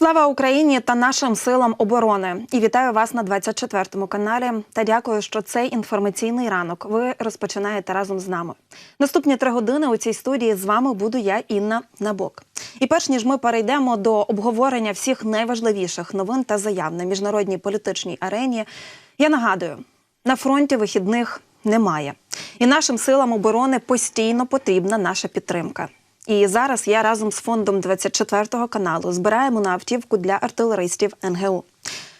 Слава Україні та нашим силам оборони! І вітаю вас на 24 каналі. Та дякую, що цей інформаційний ранок ви розпочинаєте разом з нами. Наступні три години у цій студії з вами буду я, Інна Набок. І перш ніж ми перейдемо до обговорення всіх найважливіших новин та заяв на міжнародній політичній арені, я нагадую: на фронті вихідних немає, і нашим силам оборони постійно потрібна наша підтримка. І зараз я разом з фондом 24 каналу збираємо на автівку для артилеристів НГУ.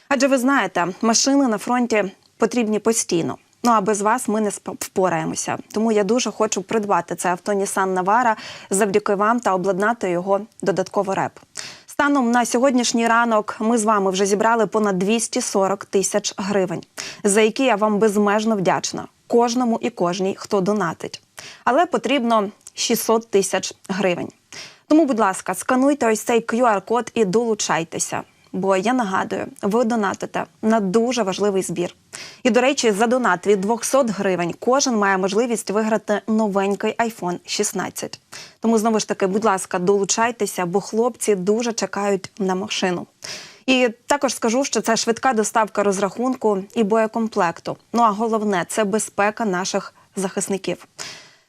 Адже ви знаєте, машини на фронті потрібні постійно. Ну а без вас ми не впораємося. Тому я дуже хочу придбати це авто Nissan Navara завдяки вам та обладнати його додатково реп. Станом на сьогоднішній ранок ми з вами вже зібрали понад 240 тисяч гривень, за які я вам безмежно вдячна кожному і кожній, хто донатить. Але потрібно 600 тисяч гривень. Тому, будь ласка, скануйте ось цей QR-код і долучайтеся. Бо я нагадую, ви донатите на дуже важливий збір. І до речі, за донат від 200 гривень кожен має можливість виграти новенький iPhone 16. Тому знову ж таки, будь ласка, долучайтеся, бо хлопці дуже чекають на машину. І також скажу, що це швидка доставка розрахунку і боєкомплекту. Ну а головне це безпека наших захисників.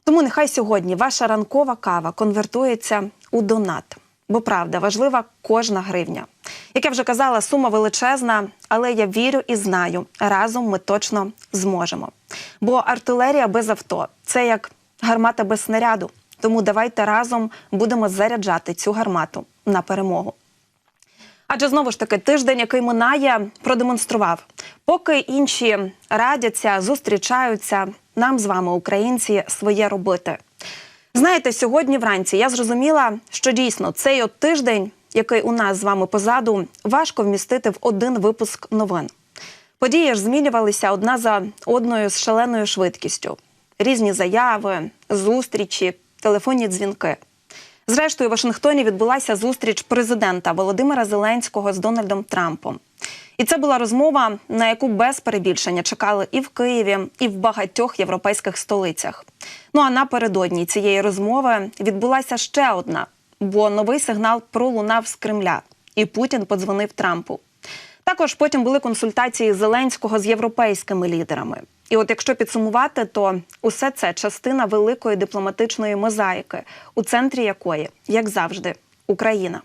Тому нехай сьогодні ваша ранкова кава конвертується у донат. Бо правда, важлива кожна гривня. Як я вже казала, сума величезна, але я вірю і знаю, разом ми точно зможемо. Бо артилерія без авто це як гармата без снаряду. Тому давайте разом будемо заряджати цю гармату на перемогу. Адже знову ж таки тиждень, який минає, продемонстрував, поки інші радяться, зустрічаються, нам з вами, українці, своє робити. Знаєте, сьогодні вранці я зрозуміла, що дійсно цей от тиждень, який у нас з вами позаду, важко вмістити в один випуск новин. Події ж змінювалися одна за одною з шаленою швидкістю. Різні заяви, зустрічі, телефонні дзвінки. Зрештою, у Вашингтоні відбулася зустріч президента Володимира Зеленського з Дональдом Трампом. І це була розмова, на яку без перебільшення чекали і в Києві, і в багатьох європейських столицях. Ну а напередодні цієї розмови відбулася ще одна, бо новий сигнал пролунав з Кремля, і Путін подзвонив Трампу. Також потім були консультації Зеленського з європейськими лідерами. І от якщо підсумувати, то усе це частина великої дипломатичної мозаїки, у центрі якої, як завжди, Україна.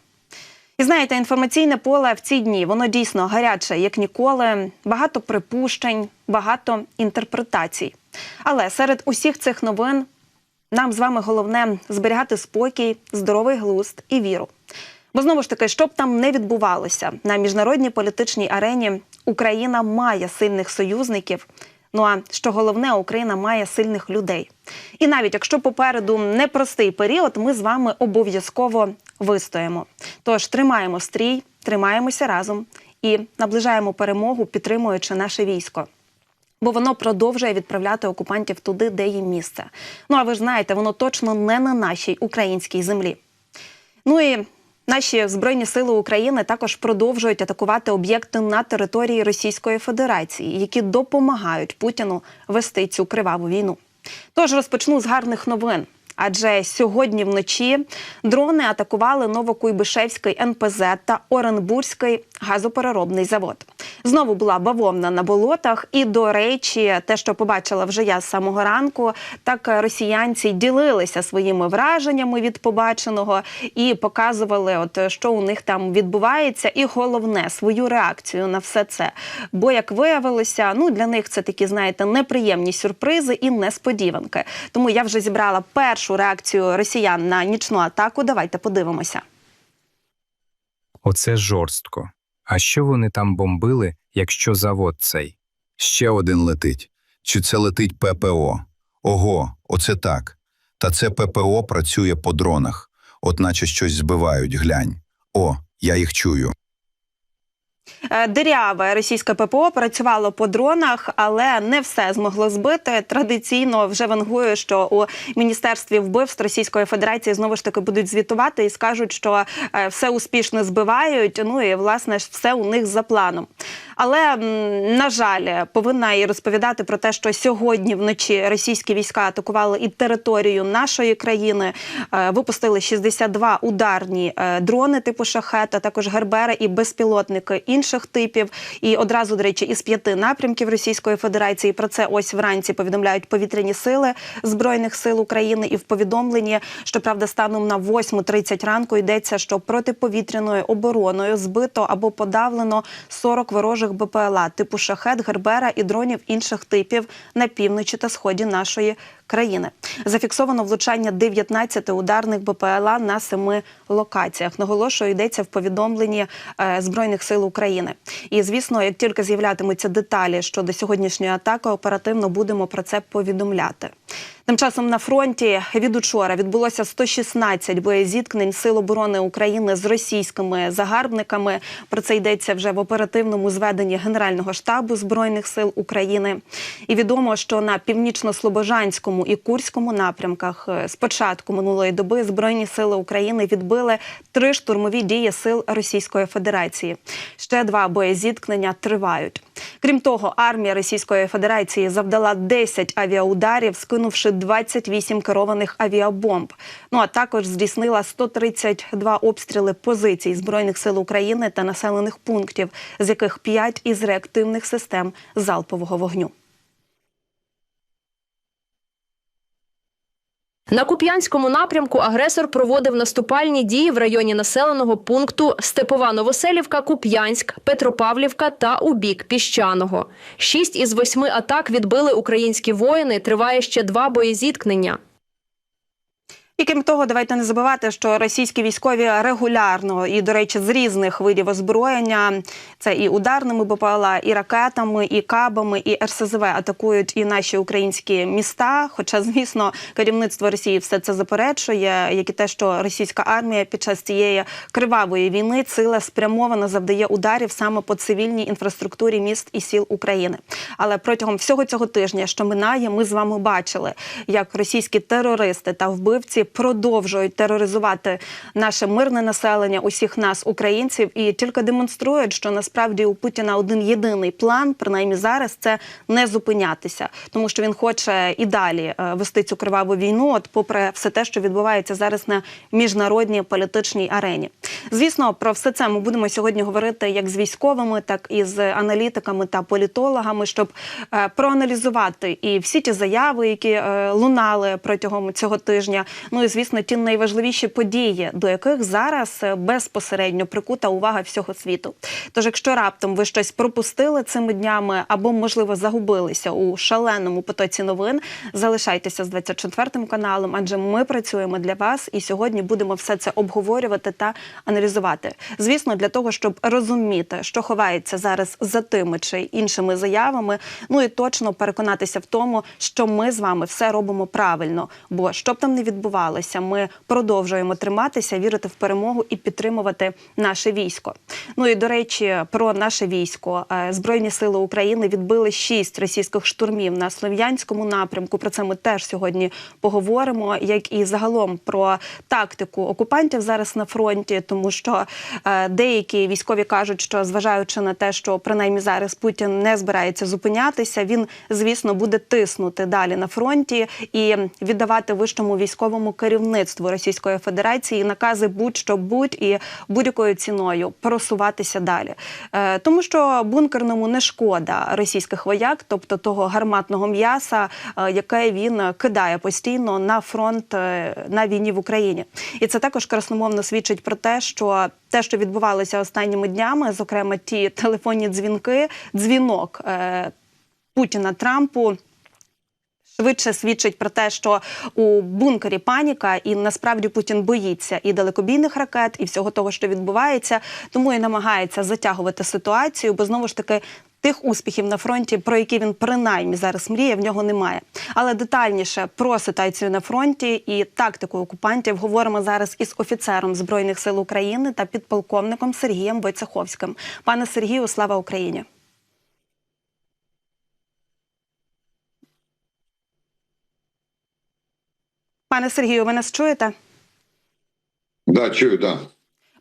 І знаєте, інформаційне поле в ці дні воно дійсно гаряче, як ніколи. Багато припущень, багато інтерпретацій. Але серед усіх цих новин нам з вами головне зберігати спокій, здоровий глузд і віру. Бо знову ж таки, що б там не відбувалося на міжнародній політичній арені, Україна має сильних союзників. Ну а що головне, Україна має сильних людей. І навіть якщо попереду непростий період, ми з вами обов'язково вистоїмо. Тож тримаємо стрій, тримаємося разом і наближаємо перемогу, підтримуючи наше військо. Бо воно продовжує відправляти окупантів туди, де їм місце. Ну а ви ж знаєте, воно точно не на нашій українській землі. Ну і наші збройні сили України також продовжують атакувати об'єкти на території Російської Федерації, які допомагають Путіну вести цю криваву війну. Тож розпочну з гарних новин. Адже сьогодні вночі дрони атакували Новокуйбишевський НПЗ та Оренбурзький газопереробний завод. Знову була бавовна на болотах. І, до речі, те, що побачила вже я з самого ранку, так росіянці ділилися своїми враженнями від побаченого і показували, от що у них там відбувається, і головне свою реакцію на все це. Бо, як виявилося, ну для них це такі, знаєте, неприємні сюрпризи і несподіванки. Тому я вже зібрала першу реакцію росіян на нічну атаку. Давайте подивимося. Оце жорстко. А що вони там бомбили, якщо завод цей? Ще один летить. Чи це летить ППО? Ого, оце так. Та це ППО працює по дронах. От наче щось збивають, глянь. О, я їх чую. Е, Диряве російське ППО працювало по дронах, але не все змогло збити. Традиційно вже вангую, що у міністерстві вбивств Російської Федерації знову ж таки будуть звітувати і скажуть, що е, все успішно збивають. Ну і власне ж все у них за планом. Але на жаль, повинна і розповідати про те, що сьогодні вночі російські війська атакували і територію нашої країни. Е, Випустили 62 ударні е, дрони типу шахет, а також гербери і безпілотники інших типів. І одразу, до речі, із п'яти напрямків Російської Федерації про це ось вранці повідомляють повітряні сили збройних сил України. І в повідомленні, що правда, станом на 8.30 ранку йдеться, що протиповітряною обороною збито або подавлено 40 ворожих БПЛА типу шахет, гербера і дронів інших типів на півночі та сході нашої країни. Зафіксовано влучання 19 ударних БПЛА на семи локаціях. Наголошую, йдеться в повідомленні е, збройних сил України. І звісно, як тільки з'являтимуться деталі щодо сьогоднішньої атаки, оперативно будемо про це повідомляти. Тим часом на фронті від учора відбулося 116 боєзіткнень Сил оборони України з російськими загарбниками. Про це йдеться вже в оперативному зведенні Генерального штабу збройних сил України. І відомо, що на північно-слобожанському і Курському напрямках е, з початку минулої доби збройні сили України відбили три штурмові дії сил Російської Федерації. Ще два боєзіткнення тривають. Крім того, армія Російської Федерації завдала 10 авіаударів, скинувши 28 керованих авіабомб. Ну а також здійснила 132 обстріли позицій збройних сил України та населених пунктів, з яких 5 із реактивних систем залпового вогню. На Куп'янському напрямку агресор проводив наступальні дії в районі населеного пункту Степова Новоселівка, Куп'янськ, Петропавлівка та у бік Піщаного. Шість із восьми атак відбили українські воїни. Триває ще два боєзіткнення. І крім того, давайте не забувати, що російські військові регулярно і, до речі, з різних видів озброєння це і ударними БПЛА, і ракетами, і кабами, і РСЗВ атакують і наші українські міста. Хоча, звісно, керівництво Росії все це заперечує, як і те, що російська армія під час цієї кривавої війни ціле спрямовано завдає ударів саме по цивільній інфраструктурі міст і сіл України. Але протягом всього цього тижня, що минає, ми з вами бачили, як російські терористи та вбивці продовжують тероризувати наше мирне населення, усіх нас, українців, і тільки демонструють, що насправді у Путіна один єдиний план, принаймні зараз, це не зупинятися, тому що він хоче і далі е, вести цю криваву війну, от попри все те, що відбувається зараз на міжнародній політичній арені. Звісно, про все це ми будемо сьогодні говорити як з військовими, так і з аналітиками та політологами, щоб е, проаналізувати і всі ті заяви, які е, лунали протягом цього тижня. Ну і звісно, ті найважливіші події, до яких зараз е, безпосередньо прикута увага всього світу. Тож, якщо раптом ви щось пропустили цими днями або, можливо, загубилися у шаленому потоці новин, залишайтеся з 24 каналом, адже ми працюємо для вас і сьогодні будемо все це обговорювати та аналізувати. Звісно, для того, щоб розуміти, що ховається зараз за тими чи іншими заявами, ну і точно переконатися в тому, що ми з вами все робимо правильно. Бо що б там не відбувалося, ми продовжуємо триматися, вірити в перемогу і підтримувати наше військо. Ну і до речі, про наше військо Е, збройні сили України відбили шість російських штурмів на слов'янському напрямку. Про це ми теж сьогодні поговоримо, як і загалом про тактику окупантів зараз на фронті, тому що е, деякі військові кажуть, що зважаючи на те, що принаймні зараз Путін не збирається зупинятися, він звісно буде тиснути далі на фронті і віддавати вищому військовому керівництву Російської Федерації накази будь-що будь і будь-якою ціною просуватися далі, Е, тому що бункерному не шкода російських вояк, тобто того гарматного м'яса, е, яке він кидає постійно на фронт е, на війні в Україні, і це також красномовно свідчить про те, що те, що відбувалося останніми днями, зокрема ті телефонні дзвінки, дзвінок Путіна Трампу. Швидше свідчить про те, що у бункері паніка, і насправді Путін боїться і далекобійних ракет, і всього того, що відбувається, тому і намагається затягувати ситуацію, бо знову ж таки. Тих успіхів на фронті, про які він принаймні зараз мріє, в нього немає. Але детальніше про ситуацію на фронті і тактику окупантів говоримо зараз із офіцером збройних сил України та підполковником Сергієм Войцеховським. Пане Сергію, слава Україні! Пане Сергію, ви нас чуєте? Да, чую, да.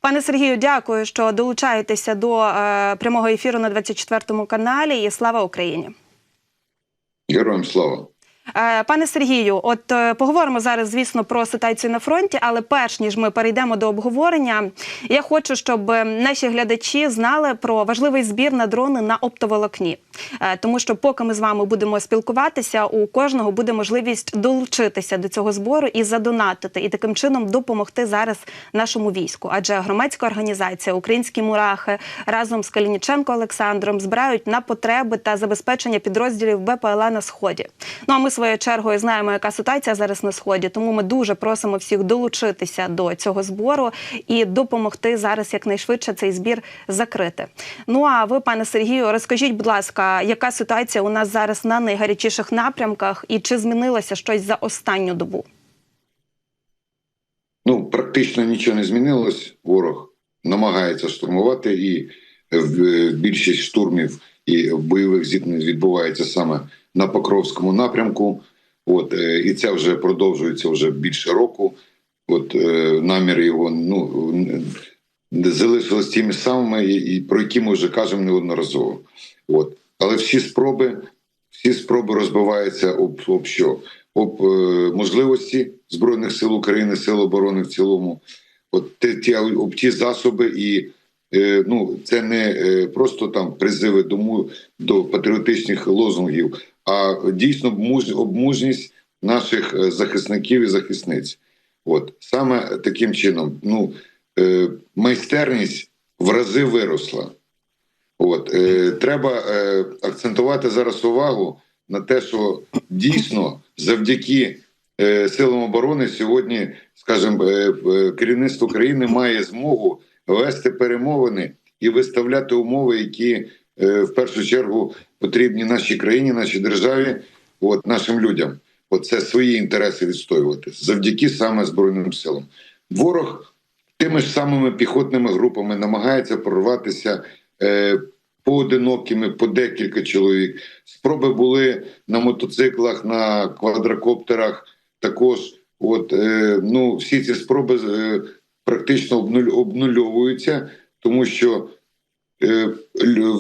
Пане Сергію, дякую, що долучаєтеся до е, прямого ефіру на 24 каналі. І слава Україні. Героям слава. Е, Пане Сергію, от е, поговоримо зараз, звісно, про ситуацію на фронті, але перш ніж ми перейдемо до обговорення, я хочу, щоб е, наші глядачі знали про важливий збір на дрони на оптоволокні. Тому що, поки ми з вами будемо спілкуватися, у кожного буде можливість долучитися до цього збору і задонатити, і таким чином допомогти зараз нашому війську. Адже громадська організація Українські мурахи разом з Калініченко Олександром збирають на потреби та забезпечення підрозділів БПЛА на сході. Ну а ми своєю чергою знаємо, яка ситуація зараз на сході. Тому ми дуже просимо всіх долучитися до цього збору і допомогти зараз якнайшвидше цей збір закрити. Ну а ви, пане Сергію, розкажіть, будь ласка, яка ситуація у нас зараз на найгарячіших напрямках, і чи змінилося щось за останню добу? Ну, практично нічого не змінилось. Ворог намагається штурмувати, і більшість штурмів і бойових зіткнень відбувається саме на Покровському напрямку. От е, і це вже продовжується вже більше року. От е, наміри його ну залишились тими самими, і, і про які ми вже кажемо неодноразово. От але всі спроби, всі спроби розбиваються об, об що? Об е, можливості збройних сил України, сил оборони в цілому, от ті, ті об ті засоби, і е, ну це не е, просто там призиви дому до патріотичних лозунгів, а дійсно муж, об мужність наших е, захисників і захисниць. От саме таким чином, ну е, майстерність в рази виросла. От е, треба е, акцентувати зараз увагу на те, що дійсно завдяки е, силам оборони сьогодні, скажімо, е, е, керівництво країни має змогу вести перемовини і виставляти умови, які е, в першу чергу потрібні нашій країні, нашій державі, от нашим людям. От це свої інтереси відстоювати завдяки саме збройним силам. Ворог тими ж самими піхотними групами намагається прорватися. Е, поодинокими, по декілька чоловік. Спроби були на мотоциклах, на квадрокоптерах. Також, от е, ну, всі ці спроби е, практично обнуль, обнульовуються, тому що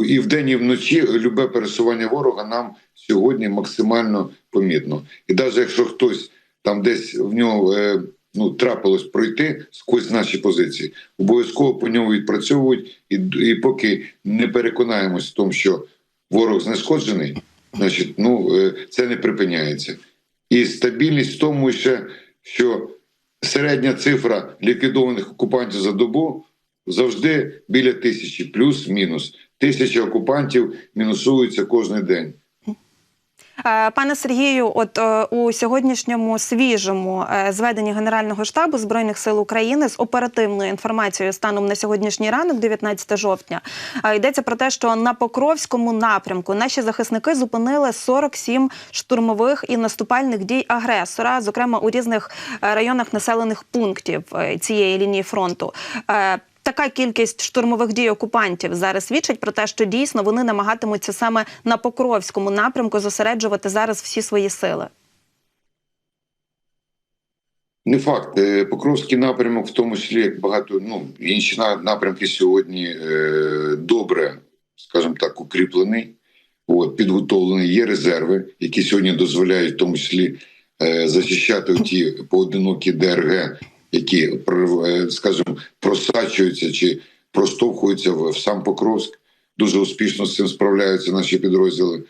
і вдень, і вночі любе пересування ворога нам сьогодні максимально помітно. І навіть якщо хтось там десь в нього е, ну, трапилось пройти сквозь наші позиції, обов'язково по ньому відпрацьовують, і, і поки не переконаємось в тому, що ворог знешкоджений, значить, ну е, це не припиняється. І стабільність в тому ще, що середня цифра ліквідованих окупантів за добу завжди біля тисячі, плюс-мінус. Тисяча окупантів мінусуються кожен день. Пане Сергію, от е, у сьогоднішньому свіжому е, зведенні Генерального штабу збройних сил України з оперативною інформацією станом на сьогоднішній ранок, 19 жовтня, е, йдеться про те, що на Покровському напрямку наші захисники зупинили 47 штурмових і наступальних дій агресора, зокрема у різних районах населених пунктів цієї лінії фронту. Така кількість штурмових дій окупантів зараз свідчить про те, що дійсно вони намагатимуться саме на Покровському напрямку зосереджувати зараз всі свої сили. Не факт. Е, Покровський напрямок, в тому числі як багато ну інші напрямки сьогодні е, добре, скажімо так, укріплений, от, підготовлений. Є резерви, які сьогодні дозволяють в тому числі е, захищати ті поодинокі ДРГ, які е, скажімо, просачуються чи проштовхуються в, сам Покровськ. Дуже успішно з цим справляються наші підрозділи.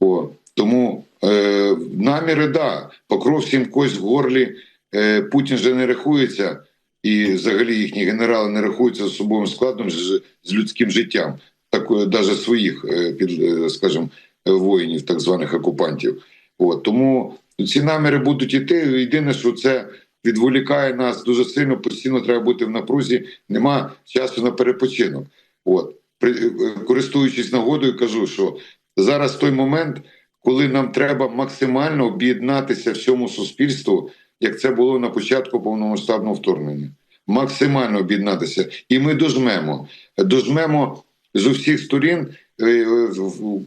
О, тому е, наміри, да, Покровським кость в горлі. Е, Путін же не рахується, і взагалі їхні генерали не рахуються з особовим складом з, з людським життям, так навіть своїх е, під, е, скажімо, е, воїнів, так званих окупантів. От тому ці наміри будуть іти. Єдине, що це відволікає нас дуже сильно. Постійно треба бути в напрузі. Нема часу на перепочинок. От При, е, користуючись нагодою, кажу, що зараз той момент, коли нам треба максимально об'єднатися всьому суспільству як це було на початку повномасштабного вторгнення. Максимально об'єднатися. І ми дожмемо. Дожмемо з усіх сторін, е, е,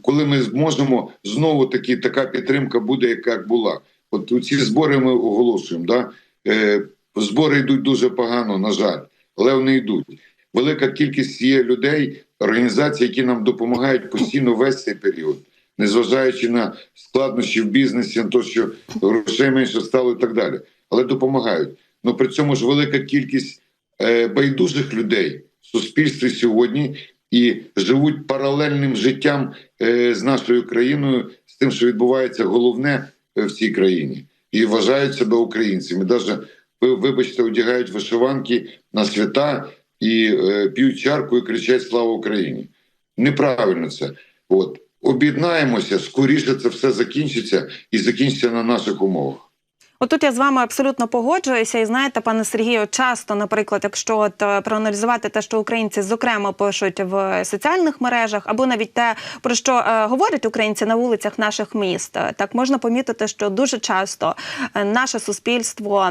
коли ми зможемо знову таки така підтримка буде, яка як була. От ці збори ми оголошуємо. Да? Е, Збори йдуть дуже погано, на жаль, але вони йдуть. велика кількість є людей, організацій, які нам допомагають постійно весь цей період, незважаючи на складнощі в бізнесі, на те, що грошей менше стало і так далі. Але допомагають. Ну при цьому ж велика кількість е, байдужих людей в суспільстві сьогодні і живуть паралельним життям е, з нашою країною, з тим, що відбувається головне в цій країні, і вважають себе українцями. Даже ви вибачте, одягають вишиванки на свята і е, п'ють чарку і кричать Слава Україні. Неправильно це. От об'єднаємося, скоріше це все закінчиться і закінчиться на наших умовах. Отут я з вами абсолютно погоджуюся. І знаєте, пане Сергію, часто, наприклад, якщо от е, проаналізувати те, що українці зокрема пишуть в соціальних мережах, або навіть те, про що е, говорять українці на вулицях наших міст, е, так можна помітити, що дуже часто е, наше суспільство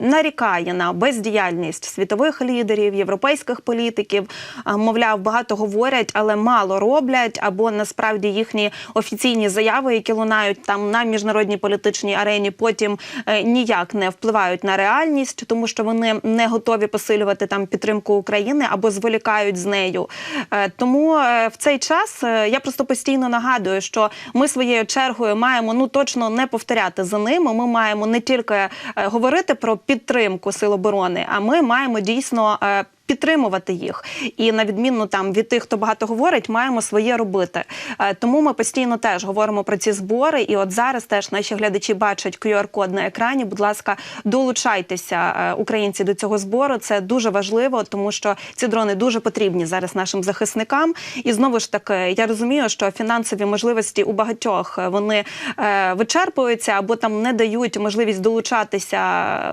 нарікає на бездіяльність світових лідерів, європейських політиків. Мовляв, багато говорять, але мало роблять, або насправді їхні офіційні заяви, які лунають там на міжнародній політичній арені, потім ніяк не впливають на реальність, тому що вони не готові посилювати там підтримку України або зволікають з нею. Е, Тому е, в цей час е, я просто постійно нагадую, що ми своєю чергою маємо ну точно не повторяти за ними. Ми маємо не тільки е, говорити про підтримку сил оборони, а ми маємо дійсно. Підтримувати їх і на відміну там від тих, хто багато говорить, маємо своє робити. Е, Тому ми постійно теж говоримо про ці збори. І от зараз теж наші глядачі бачать QR-код на екрані. Будь ласка, долучайтеся, е, українці, до цього збору. Це дуже важливо, тому що ці дрони дуже потрібні зараз нашим захисникам. І знову ж таки, я розумію, що фінансові можливості у багатьох е, вони вичерпуються або там не дають можливість долучатися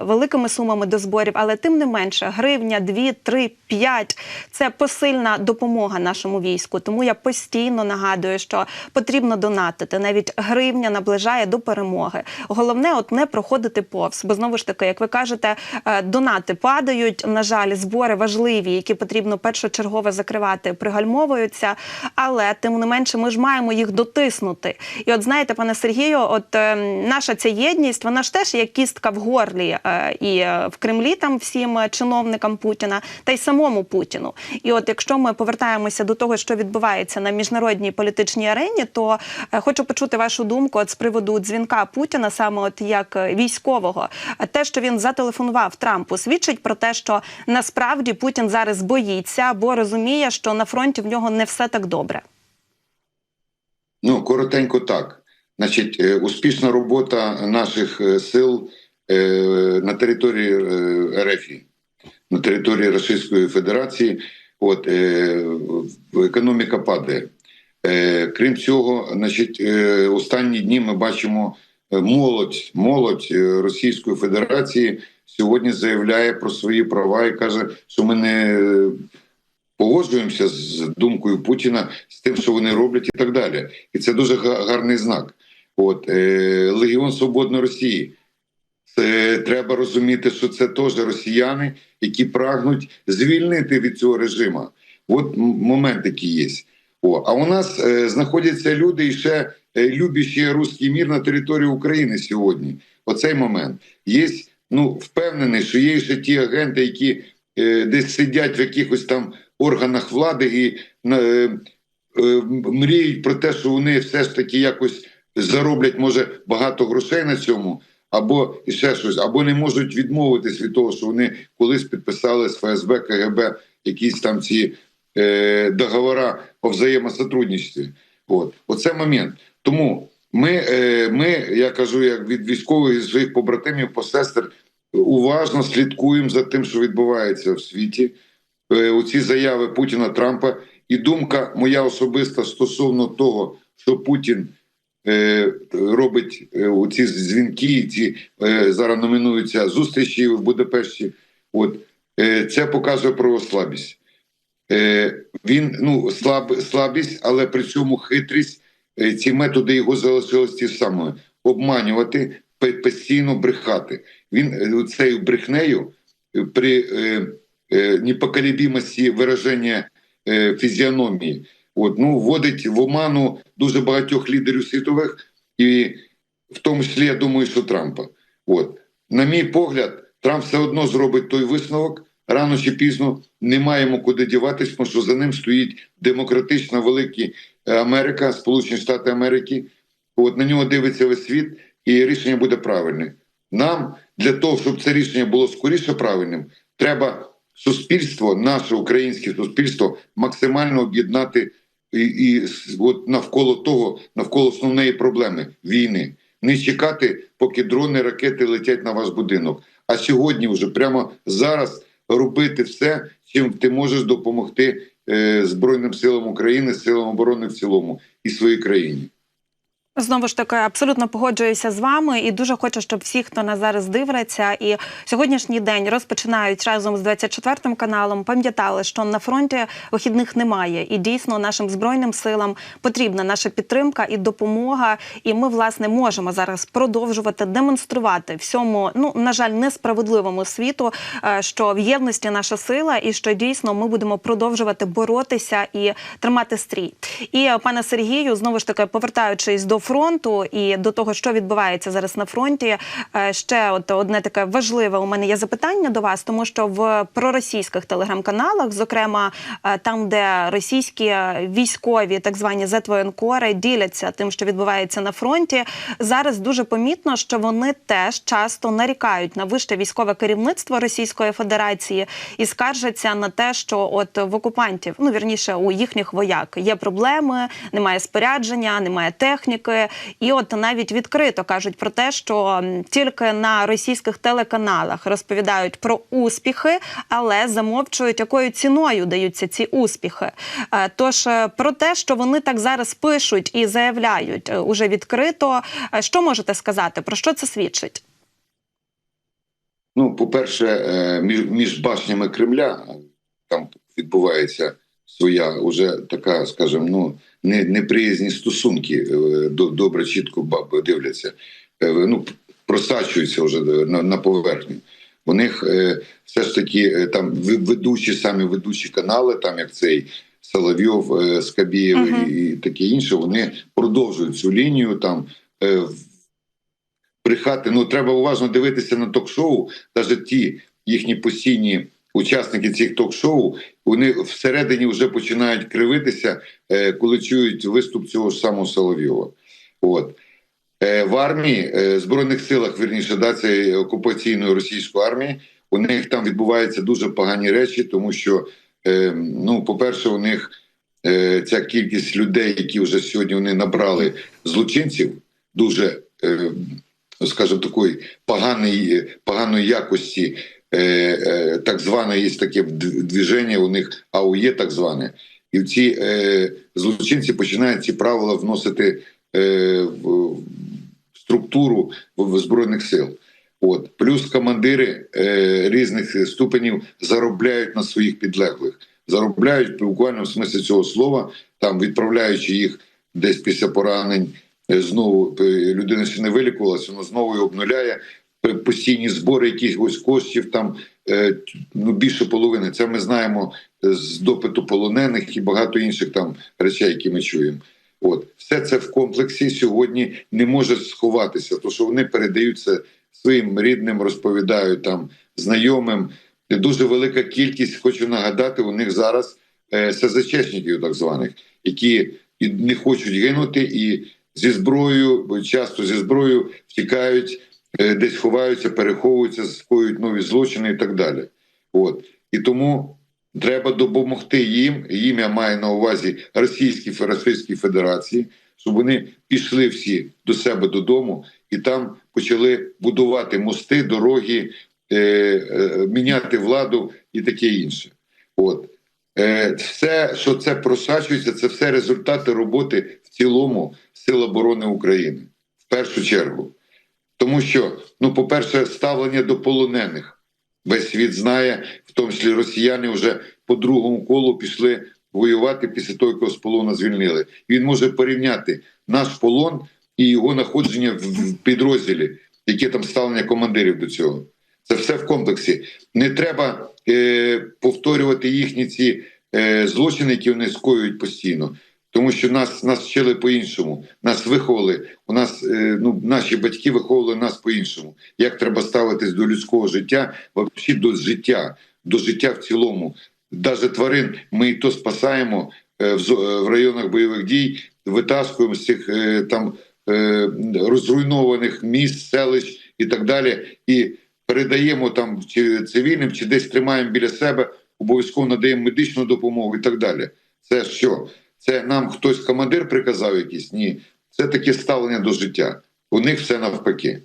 великими сумами до зборів, але тим не менше, гривня, дві, три, п'ять це посильна допомога нашому війську. Тому я постійно нагадую, що потрібно донатити. Навіть гривня наближає до перемоги. Головне, от не проходити повз. Бо знову ж таки, як ви кажете, е, донати падають. На жаль, збори важливі, які потрібно першочергово закривати, пригальмовуються. Але тим не менше, ми ж маємо їх дотиснути. І от знаєте, пане Сергію, от е, наша ця єдність, вона ж теж є кістка в горлі е, і в Кремлі там всім чиновникам Путіна, та й самому Путіну. І от якщо ми повертаємося до того, що відбувається на міжнародній політичній арені, то е, хочу почути вашу думку от з приводу дзвінка Путіна, саме от як е, військового, те, що він зателефонував Трампу, свідчить про те, що насправді Путін зараз боїться, бо розуміє, що на фронті в нього не все так добре. Ну, коротенько так. Значить, е, успішна робота наших сил на території РФ, на території Російської Федерації. От е, економіка падає. Е, Крім цього, значить, е, останні дні ми бачимо е, молодь, молодь е, Російської Федерації сьогодні заявляє про свої права і каже, що ми не е, погоджуємося з думкою Путіна, з тим, що вони роблять, і так далі. І це дуже га- гарний знак. От е, Легіон Свободної Росії. Це треба розуміти, що це теж росіяни, які прагнуть звільнити від цього режиму. От момент такий є. О, а у нас е, знаходяться люди і ще е, любящі руський мір на території України сьогодні. Оцей момент. Є, ну, впевнений, що є ще ті агенти, які е, десь сидять в якихось там органах влади і е, е, мріють про те, що вони все ж таки якось зароблять, може, багато грошей на цьому, або ще щось, або не можуть відмовитись від того, що вони колись підписали з ФСБ, КГБ якісь там ці е, договори по взаємосотрудничестві. От. Оце момент. Тому ми, е, ми, я кажу, як від військових і своїх побратимів, посестер, уважно слідкуємо за тим, що відбувається в світі. Е, оці заяви Путіна Трампа, і думка моя особиста стосовно того, що Путін робить е, оці дзвінки, ці е, зараз номінуються зустрічі в Будапешті. От е, це показує про слабість. Е, він ну слаб, слабість, але при цьому хитрість. Е, ці методи його залишились ті самі обманювати, постійно брехати. Він е, цією брехнею е, при е, е, непоколебимості вираження е, фізіономії. От, ну, вводить в оману дуже багатьох лідерів світових, і в тому числі, я думаю, що Трампа. От. На мій погляд, Трамп все одно зробить той висновок, рано чи пізно не маємо куди діватись, тому що за ним стоїть демократична велика Америка, Сполучені Штати Америки. От на нього дивиться весь світ, і рішення буде правильне. Нам для того, щоб це рішення було скоріше правильним, треба суспільство, наше українське суспільство, максимально об'єднати і, і от навколо того, навколо основної проблеми війни. Не чекати, поки дрони, ракети летять на ваш будинок. А сьогодні, вже прямо зараз, робити все, чим ти можеш допомогти е, Збройним силам України, силам оборони в цілому і своїй країні. Знову ж таки, абсолютно погоджуюся з вами, і дуже хочу, щоб всі, хто нас зараз дивиться, і сьогоднішній день розпочинають разом з 24 каналом, пам'ятали, що на фронті вихідних немає, і дійсно нашим збройним силам потрібна наша підтримка і допомога. І ми, власне, можемо зараз продовжувати демонструвати всьому, ну на жаль, несправедливому світу, е, що в єдності наша сила, і що дійсно ми будемо продовжувати боротися і тримати стрій. І пане Сергію, знову ж таки, повертаючись до фронту і до того, що відбувається зараз на фронті, е, ще от одне таке важливе у мене є запитання до вас, тому що в проросійських телеграм-каналах, зокрема е, там, де російські військові, так звані зетвоєнкори, діляться тим, що відбувається на фронті, зараз дуже помітно, що вони теж часто нарікають на вище військове керівництво Російської Федерації і скаржаться на те, що от в окупантів, ну вірніше, у їхніх вояк є проблеми, немає спорядження, немає техніки. І от навіть відкрито кажуть про те, що тільки на російських телеканалах розповідають про успіхи, але замовчують, якою ціною даються ці успіхи. Е, Тож е, про те, що вони так зараз пишуть і заявляють е, уже відкрито, що можете сказати? Про що це свідчить? Ну, по-перше, між, між башнями Кремля там відбувається своя уже така, скажімо, ну неприязні стосунки. е, до- Добре, чітко баби дивляться. Е, Ну, просачуються вже на, на поверхню. У них е, все ж таки е, там ведучі, самі ведучі канали, там як цей Соловйов, е, Скабєєв Мгм. і, і таке інше, вони продовжують цю лінію там. е, брехати. Ну треба уважно дивитися на ток-шоу. Навіть ті їхні постійні учасники цих ток-шоу, вони всередині вже починають кривитися, е, коли чують виступ цього ж самого Соловйова. От. Е, В армії, е, збройних силах, вірніше, да, цієї окупаційної російської армії, у них там відбуваються дуже погані речі, тому що, ну, по-перше, у них ця кількість людей, які вже сьогодні вони набрали злочинців, дуже, скажімо, такої поганої, поганої якості, так зване є таке движення у них АУЄ, так зване. І в ці е, злочинці починають ці правила вносити е, в, структуру в, збройних сил. От плюс командири е, різних ступенів заробляють на своїх підлеглих, заробляють буквально в смислі цього слова, там відправляючи їх десь після поранень. е, Знову е, людина ще не вилікувалася, вона знову його обнуляє постійні збори якихось коштів, там е, ну більше половини. Це ми знаємо е, з допиту полонених і багато інших там речей, які ми чуємо. От все це в комплексі сьогодні не може сховатися, тому що вони передаються своїм рідним, розповідають там знайомим. Дуже велика кількість, хочу нагадати, у них зараз е, СЗЧшників, так званих, які не хочуть гинути, і зі зброєю, часто зі зброєю втікають, десь ховаються, переховуються, скоюють нові злочини і так далі. От і тому треба допомогти їм. Їм я маю на увазі Російській Російській Федерації, щоб вони пішли всі до себе додому і там почали будувати мости, дороги, е, е, міняти владу і таке інше. От е, все, що це просачується, це все результати роботи в цілому Сил оборони України в першу чергу. Тому що, ну, по-перше, ставлення до полонених весь світ знає, в тому числі росіяни вже по другому колу пішли воювати після того, як з полону звільнили. Він може порівняти наш полон і його знаходження в підрозділі, яке там ставлення командирів до цього. Це все в комплексі. Не треба е, повторювати їхні ці е, злочини, які вони скоюють постійно. Тому що нас нас вчили по-іншому, нас виховали. У нас е, ну наші батьки виховували нас по-іншому. Як треба ставитись до людського життя, взагалі до життя, до життя в цілому. Навіть тварин ми і то спасаємо е, е, в районах бойових дій, витаскуємо з цих там розруйнованих міст, селищ і так далі, і передаємо там чи цивільним, чи десь тримаємо біля себе, обов'язково надаємо медичну допомогу і так далі. Це що? Це нам хтось командир приказав якийсь? Ні, це таке ставлення до життя. У них все навпаки.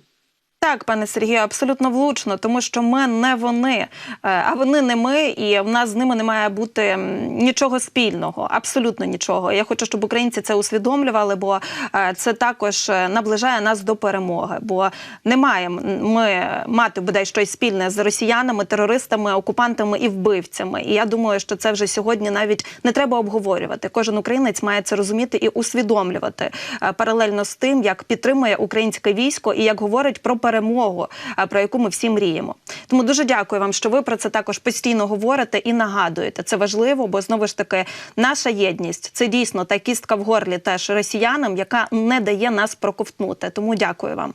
Так, пане Сергію, абсолютно влучно, тому що ми не вони, е, а вони не ми, і в нас з ними не має бути нічого спільного, абсолютно нічого. Я хочу, щоб українці це усвідомлювали, бо е, це також е, наближає нас до перемоги. Бо не маємо ми мати бодай щось спільне з росіянами, терористами, окупантами і вбивцями. І я думаю, що це вже сьогодні навіть не треба обговорювати. Кожен українець має це розуміти і усвідомлювати паралельно з тим, як підтримує українське військо і як говорить про перемогу, е, про яку ми всі мріємо. Тому дуже дякую вам, що ви про це також постійно говорите і нагадуєте. Це важливо, бо знову ж таки наша єдність це дійсно та кістка в горлі теж росіянам, яка не дає нас проковтнути. Тому дякую вам.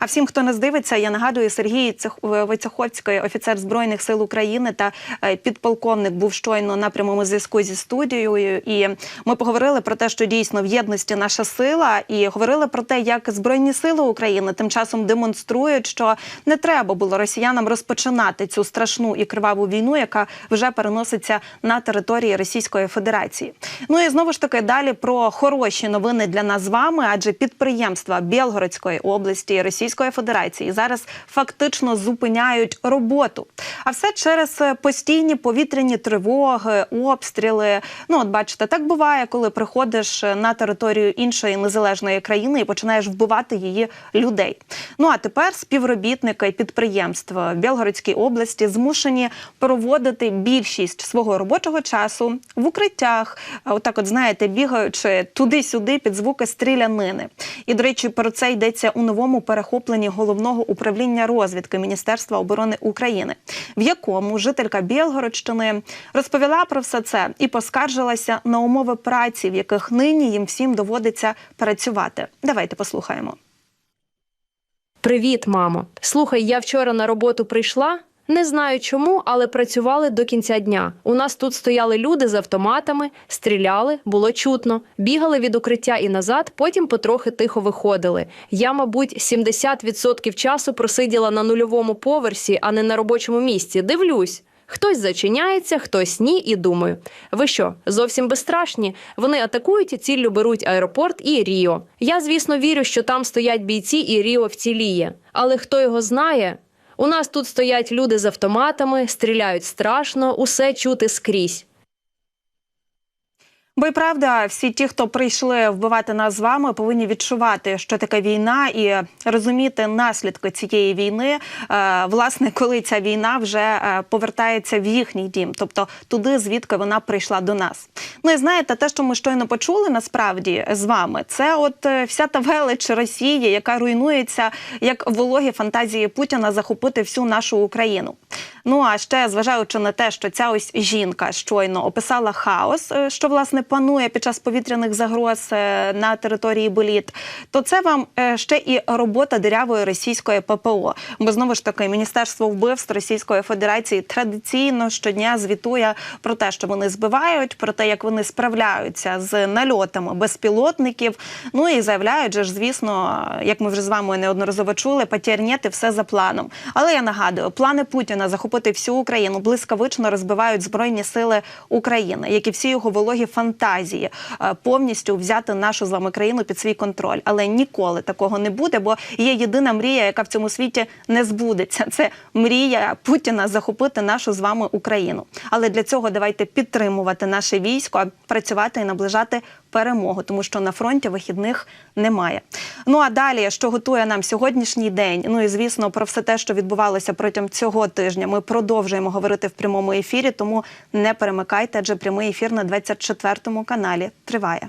А всім, хто нас дивиться, я нагадую, Сергій Цех- офіцер Збройних сил України та е, підполковник, був щойно на прямому зв'язку зі студією. І ми поговорили про те, що дійсно в єдності наша сила, і говорили про те, як Збройні сили України тим часом демонструють, що не треба було росіянам розпочинати цю страшну і криваву війну, яка вже переноситься на території Російської Федерації. Ну і знову ж таки далі про хороші новини для нас з вами, адже підприємства Білгородської області і Російської Федерації зараз фактично зупиняють роботу. А все через е, постійні повітряні тривоги, обстріли. Ну, от бачите, так буває, коли приходиш е, на територію іншої незалежної країни і починаєш вбивати її людей. Ну а тепер співробітники підприємств в Білгородській області змушені проводити більшість свого робочого часу в укриттях. Отак, от знаєте, бігаючи туди-сюди під звуки стрілянини. І до речі, про це йдеться у новому перехопленні головного управління розвідки Міністерства оборони України, в якому жителька Білгородщини розповіла про все це і поскаржилася на умови праці, в яких нині їм всім доводиться працювати. Давайте послухаємо. Привіт, мамо. Слухай, я вчора на роботу прийшла. Не знаю чому, але працювали до кінця дня. У нас тут стояли люди з автоматами, стріляли, було чутно, бігали від укриття і назад, потім потрохи тихо виходили. Я, мабуть, 70% часу просиділа на нульовому поверсі, а не на робочому місці. Дивлюсь. Хтось зачиняється, хтось ні, і думаю. Ви що, зовсім безстрашні? Вони атакують і ціллю беруть аеропорт і Ріо. Я, звісно, вірю, що там стоять бійці і Ріо вціліє. Але хто його знає? У нас тут стоять люди з автоматами, стріляють страшно, усе чути скрізь. Бо й правда, всі ті, хто прийшли вбивати нас з вами, повинні відчувати, що таке війна, і розуміти наслідки цієї війни. е, Власне, коли ця війна вже е, повертається в їхній дім, тобто туди, звідки вона прийшла до нас. Ну і знаєте, те, що ми щойно почули, насправді з вами, це от е, вся та велич Росії, яка руйнується як вологі фантазії Путіна захопити всю нашу Україну. Ну а ще зважаючи на те, що ця ось жінка щойно описала хаос, е, що власне панує під час повітряних загроз е, на території боліт, то це вам е, ще і робота дирявої російської ППО. Бо знову ж таки міністерство вбивств Російської Федерації традиційно щодня звітує про те, що вони збивають, про те, як вони справляються з нальотами безпілотників. Ну і заявляють же ж, звісно, як ми вже з вами неодноразово чули, патірнєти все за планом. Але я нагадую, плани Путіна захопити всю Україну блискавично розбивають збройні сили України, як і всі його вологі фантазії, е, повністю взяти нашу з вами країну під свій контроль. Але ніколи такого не буде, бо є єдина мрія, яка в цьому світі не збудеться. Це мрія Путіна захопити нашу з вами Україну. Але для цього давайте підтримувати наше військо, працювати і наближати перемогу, тому що на фронті вихідних немає. Ну а далі, що готує нам сьогоднішній день? Ну і звісно, про все те, що відбувалося протягом цього тижня, продовжуємо говорити в прямому ефірі. Тому не перемикайте, адже прямий ефір на 24 каналі триває.